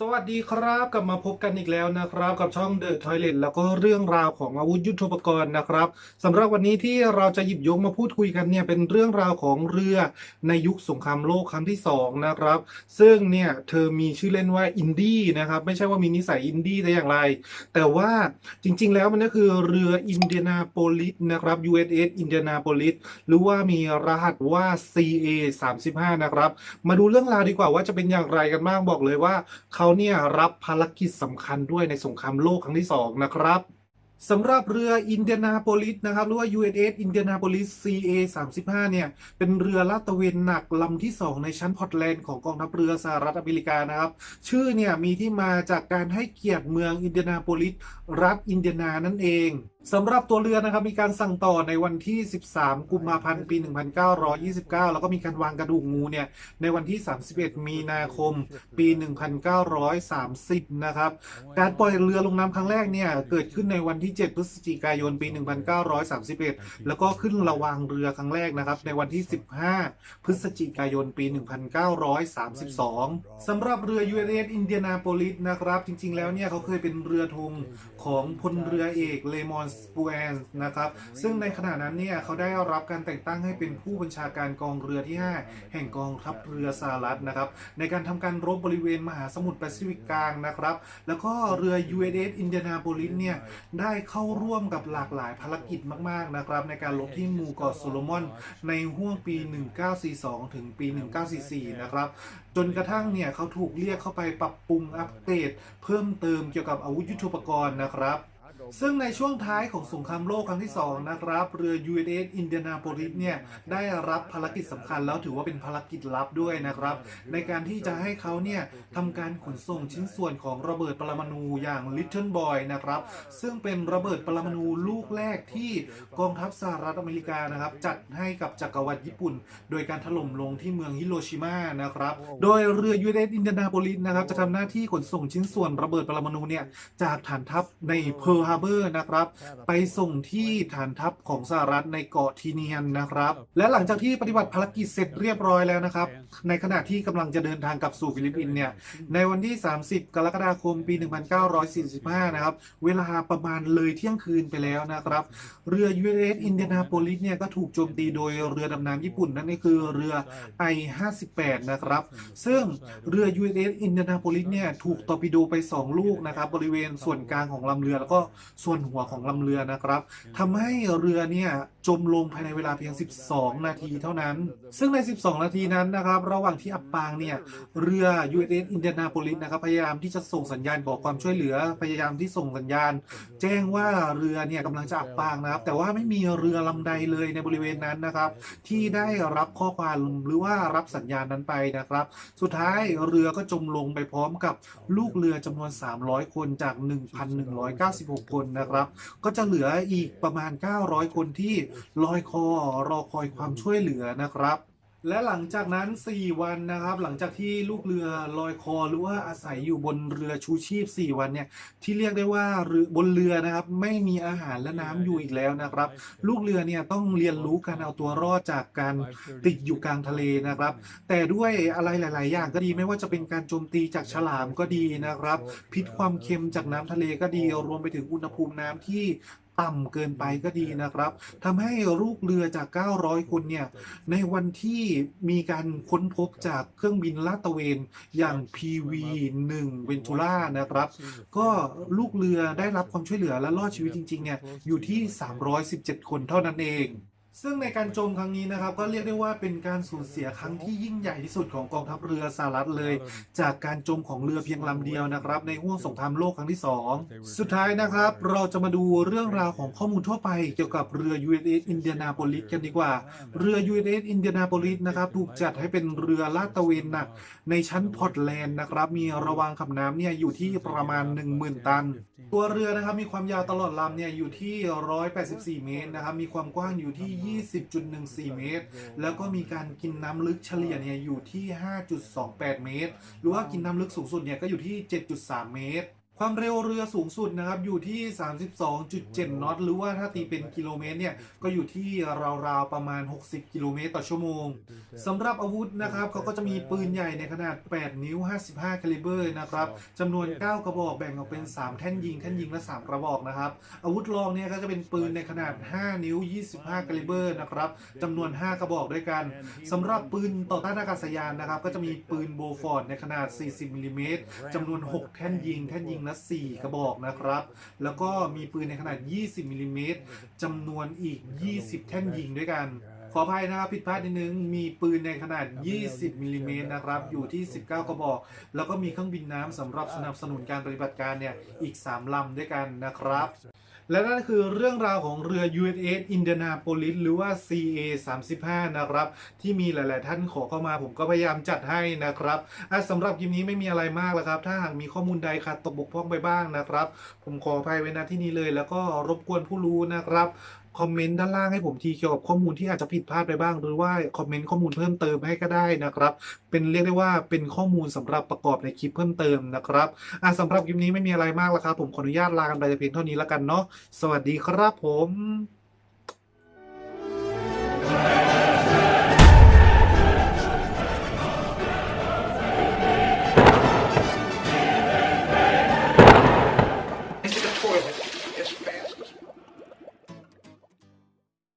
สวัสดีครับกลับมาพบกันอีกแล้วนะครับ กับช่อง The Toilet แล้วก็เรื่องราวของอาวุธยุทโธปกรณ์นะครับสำหรับวันนี้ที่เราจะหยิบยกมาพูดคุยกันเนี่ยเป็นเรื่องราวของเรือในยุคสงครามโลกครั้งที่สองนะครับซึ่งเนี่ยเธอมีชื่อเล่นว่าอินดี้นะครับไม่ใช่ว่ามีนิสัยอินดี้แต่อย่างไร แต่ว่าจริง ๆ แล้วมันก็คือเรืออินเดียนาโปลิสนะครับ USS อินเดียนาโปลิสหรือว่ามีรหัสว่า CA 35นะครับมาดูเรื่องราวดีกว่าว่าจะเป็นอย่างไรกันบ้างบอกเลยว่าเขาเนี่ยรับภารกิจสำคัญด้วยในสงครามโลกครั้งที่สองนะครับ สำหรับเรืออินเดียนาโปลิสนะครับหรือว่า USS อินเดียนาโปลิส CA 35เนี่ย เป็นเรือลาดตระเวนหนักลำที่ 2 ในชั้นพอร์ตแลนด์ของกองทัพเรือสหรัฐอเมริกานะครับ ชื่อเนี่ยมีที่มาจากการให้เกียรติเมืองอินเดียนาโปลิส รัฐอินเดียนานั่นเองสำหรับตัวเรือนะครับมีการสั่งต่อในวันที่ 13 กุมภาพันธ์ ปี 1929 แล้วก็มีการวางกระดูกงูเนี่ยในวันที่ 31 มีนาคม ปี 1930 นะครับ การปล่อยเรือลงน้ำครั้งแรกเนี่ยเกิดขึ้นในวันที่7 พฤศจิกายนปี 1931 แล้วก็ขึ้นระวางเรือครั้งแรกนะครับ ในวันที่ 15 พฤศจิกายนปี 1932สำหรับเรือ USS Indianapolis นะครับ จริง ๆ แล้วเนี่ยเขาเคยเป็นเรือธงของพลเรือเอกเลมอนสปูแอนนะครับ ซึ่งในขณะนั้นเนี่ยเขาได้รับการแต่งตั้งให้เป็นผู้บัญชาการกองเรือที่ 5 แห่งกองทัพเรือสหรัฐนะครับ ในการทำการรบบริเวณมหาสมุทรแปซิฟิกกลางนะครับ แล้วก็เรือ USS Indianapolis เนี่ยได้เข้าร่วมกับหลากหลายภารกิจมาก ๆ นะครับ ในการลบที่หมู่เกาะโซโลมอน ในห่วงปี 1942 ถึงปี 1944 นะครับ จนกระทั่งเนี่ยเขาถูกเรียกเข้าไปปรับปรุงอัปเดตเพิ่มเติมเกี่ยวกับอาวุธยุทโธปกรณ์นะครับ ซึ่งในช่วงท้ายของสงครามโลกครั้งที่ 2 นะครับ เรือ USS Indianapolis เนี่ยได้รับภารกิจสำคัญแล้วถือว่าเป็นภารกิจลับด้วยนะครับ ในการที่จะให้เขาเนี่ยทำการขนส่งชิ้นส่วนของระเบิดปรมาณูอย่าง Little Boy นะครับ ซึ่งเป็นระเบิดปรมาณูลูกแรกที่กองทัพสหรัฐอเมริกานะครับ จัดให้กับจักรวรรดิญี่ปุ่น โดยการถล่มลงที่เมืองฮิโรชิมานะครับ โดยเรือ USS Indianapolis นะครับจะทำหน้าที่ขนส่งชิ้นส่วนระเบิดปรมาณูเนี่ยจากฐานทัพในเพิร์ฮาร์เบอร์นะครับ ไปส่งที่ฐานทัพของสหรัฐในเกาะทีเนียนนะครับ และหลังจากที่ปฏิบัติภารกิจเสร็จเรียบร้อยแล้วนะครับ ในขณะที่กำลังจะเดินทางกลับสู่ฟิลิปปินส์เนี่ยในวันที่ 30 กรกฎาคมปี 1945 นะครับ เวลาประมาณเลยเที่ยงคืนไปแล้วนะครับ เรือ USS Indianapolis เนี่ยก็ถูกโจมตีโดยเรือดำน้ำญี่ปุ่น นั่นก็คือเรือ I-58 นะครับ ซึ่งเรือ USS Indianapolis เนี่ยถูกตอร์ปิโดไป 2 ลูกนะครับ บริเวณส่วนกลางของลำเรือแล้วก็ส่วนหัวของลำเรือนะครับทำให้เรือเนี่ยจมลงภายในเวลาเพียง 12 นาทีเท่านั้น ซึ่งใน 12 นาทีนั้นนะครับ ระหว่างที่อับปางเนี่ยเรือ USS Indianapolis นะครับพยายามที่จะส่งสัญญาณบอกความช่วยเหลือพยายามที่ส่งสัญญาณ แจ้งว่าเรือเนี่ยกำลังจะอับปางนะครับ แต่ว่าไม่มีเรือลำใดเลยในบริเวณนั้นนะครับ ที่ได้รับข้อความหรือว่ารับสัญญาณนั้นไปนะครับ สุดท้ายเรือก็จมลงไปพร้อมกับลูกเรือจำนวน 300 คนจาก 1,196คนนะครับ ก็จะเหลืออีกประมาณ 900 คนที่ลอยคอรอคอยความช่วยเหลือนะครับ และหลังจากนั้น 4 วันนะครับ หลังจากที่ลูกเรือลอยคอหรือว่าอาศัยอยู่บนเรือชูชีพ 4 วันเนี่ยที่เรียกได้ว่าเรือบนเรือนะครับไม่มีอาหารและน้ำอยู่อีกแล้วนะครับ ลูกเรือเนี่ยต้องเรียนรู้การเอาตัวรอดจากการติดอยู่กลางทะเลนะครับ แต่ด้วยอะไรหลาย ๆ อย่างก็ดีไม่ว่าจะเป็นการโจมตีจากฉลามก็ดีนะครับ พิษความเค็มจากน้ำทะเลก็ดีรวมไปถึงอุณหภูมิน้ำที่ ต่ำเกินไปก็ดีนะครับทำให้ลูกเรือจาก 900 คนเนี่ย ในวันที่มีการค้นพบจากเครื่องบินลาดตระเวนอย่าง PV1 Ventura นะครับ ก็ลูกเรือได้รับความช่วยเหลือและรอดชีวิตจริงๆเนี่ยอยู่ที่ 317 คนเท่านั้นเอง ซึ่งในการโจมครั้งนี้นะครับก็เรียกได้ว่าเป็นการสูญเสียครั้งที่ยิ่งใหญ่ที่สุดของกองทัพเรือสหรัฐเลย จากการจมของเรือเพียงลำเดียวนะครับ ในห่วงสงครามโลกครั้งที่ 2 สุดท้ายนะครับ เราจะมาดูเรื่องราวของข้อมูลทั่วไปเกี่ยวกับเรือ USS Indianapolis กันดีกว่า เรือ USS Indianapolis นะครับถูกจัดให้เป็นเรือลาดตระเวนหนักในชั้นพอร์ตแลนด์นะครับมีระวางขับน้ำเนี่ยอยู่ที่ประมาณ 10,000 ตัน ตัวเรือนะครับมีความยาวตลอดลำเนี่ยอยู่ที่ 184 เมตรนะครับมีความกว้างอยู่ที่20.14 เมตร แล้วก็มีการกินน้ำลึกเฉลี่ยเนี่ยอยู่ที่ 5.28 เมตร หรือว่ากินน้ำลึกสูงสุดเนี่ยก็อยู่ที่ 7.3 เมตร ความเร็วเรือสูงสุดนะครับอยู่ที่ 32.7 น็อต หรือว่าถ้าตีเป็นกิโลเมตรเนี่ย ก็อยู่ที่ราวๆประมาณ 60 กิโลเมตรต่อชั่วโมงสำหรับอาวุธนะครับเขาก็จะมีปืนใหญ่ในขนาด 8 นิ้ว 55คาลิเบอร์นะครับจำนวน 9 กระบอกแบ่งออกเป็น 3 แท่นยิง แท่นยิงละ 3 กระบอกนะครับ อาวุธรองเนี่ยก็จะเป็นปืนในขนาด 5 นิ้ว 25คาลิเบอร์นะครับจำนวน 5 กระบอกด้วยกันสำหรับปืนต่อต้านอากาศยานนะครับก็จะมีปืนโบฟอร์ดในขนาด 40มิลลิเมตรจำนวน 6 แท่นยิงแท่นยิงนะ4กระบอกนะครับ แล้วก็มีปืนในขนาด 20มิลลิเมตรจำนวนอีก 20 แท่นยิงด้วยกัน ขออภัยนะครับผิดพลาดนิดนึง มีปืนในขนาด 20มิลลิเมตรนะครับ อยู่ที่ 19 กระบอก แล้วก็มีเครื่องบินน้ำสำหรับสนับสนุนการปฏิบัติการเนี่ยอีก 3ลำด้วยกันนะครับ และนั่นคือเรื่องราวของเรือ USS Indianapolis หรือว่า CA 35นะครับ ที่มีหลาย ๆ ท่านขอเข้ามาผมก็พยายามจัดให้นะครับสำหรับคลิปนี้ไม่มีอะไรมากแล้วครับ ถ้าหากมีข้อมูลใดขาดตกบกพร่องไปบ้างนะครับ ผมขออภัยไว้ณที่นี้เลย แล้วก็รบกวนผู้รู้นะครับ คอมเมนต์ด้านล่างให้ผมทีเกี่ยวกับข้อมูลที่อาจจะผิดพลาดไปบ้าง หรือว่าคอมเมนต์ข้อมูลเพิ่มเติมให้ก็ได้นะครับ เป็นเรียกได้ว่าเป็นข้อมูลสำหรับประกอบในคลิปเพิ่มเติมนะครับอะสำหรับคลิปนี้ไม่มีอะไรมากแล้วครับผมขออนุญาตลากันไปแต่เพียงเท่านี้แล้วกันเนาะสวัสดีครับผม